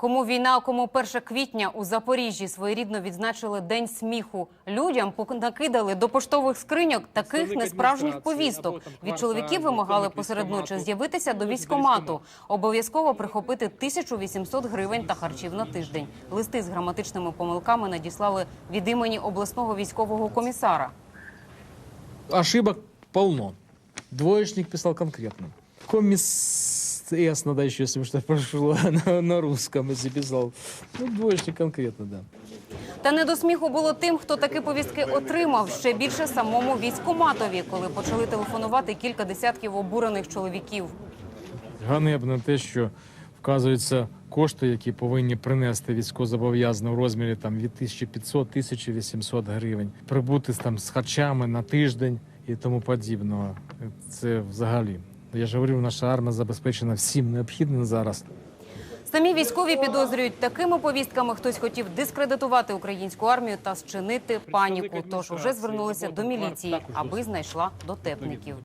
Кому війна, кому 1 квітня у Запоріжжі своєрідно відзначили День сміху. Людям накидали до поштових скриньок таких несправжніх повісток. Від чоловіків вимагали посеред ночі з'явитися до військомату, обов'язково прихопити 1800 гривень та харчів на тиждень. Листи з граматичними помилками надіслали від імені обласного військового комісара. Ошибок полно. Двоечник писал конкретно. Комис С надо еще, если что прошло на, на русском, если писал. Ну, двоечник конкретно, да. Та не до сміху було тим, хто такі повістки отримав. Ще більше самому військоматові, коли почали телефонувати кілька десятків обурених чоловіків. Ганебно те, що вказуються кошти, які повинні принести військовозобов'язані у розмірі там від 1500-1800 гривень, прибути там з харчами на тиждень і тому подібного. Це взагалі. Я ж говорю, наша армія забезпечена всім необхідним зараз. Самі військові підозрюють, такими повістками хтось хотів дискредитувати українську армію та зчинити паніку. Тож уже звернулися до міліції, аби знайшла дотепників.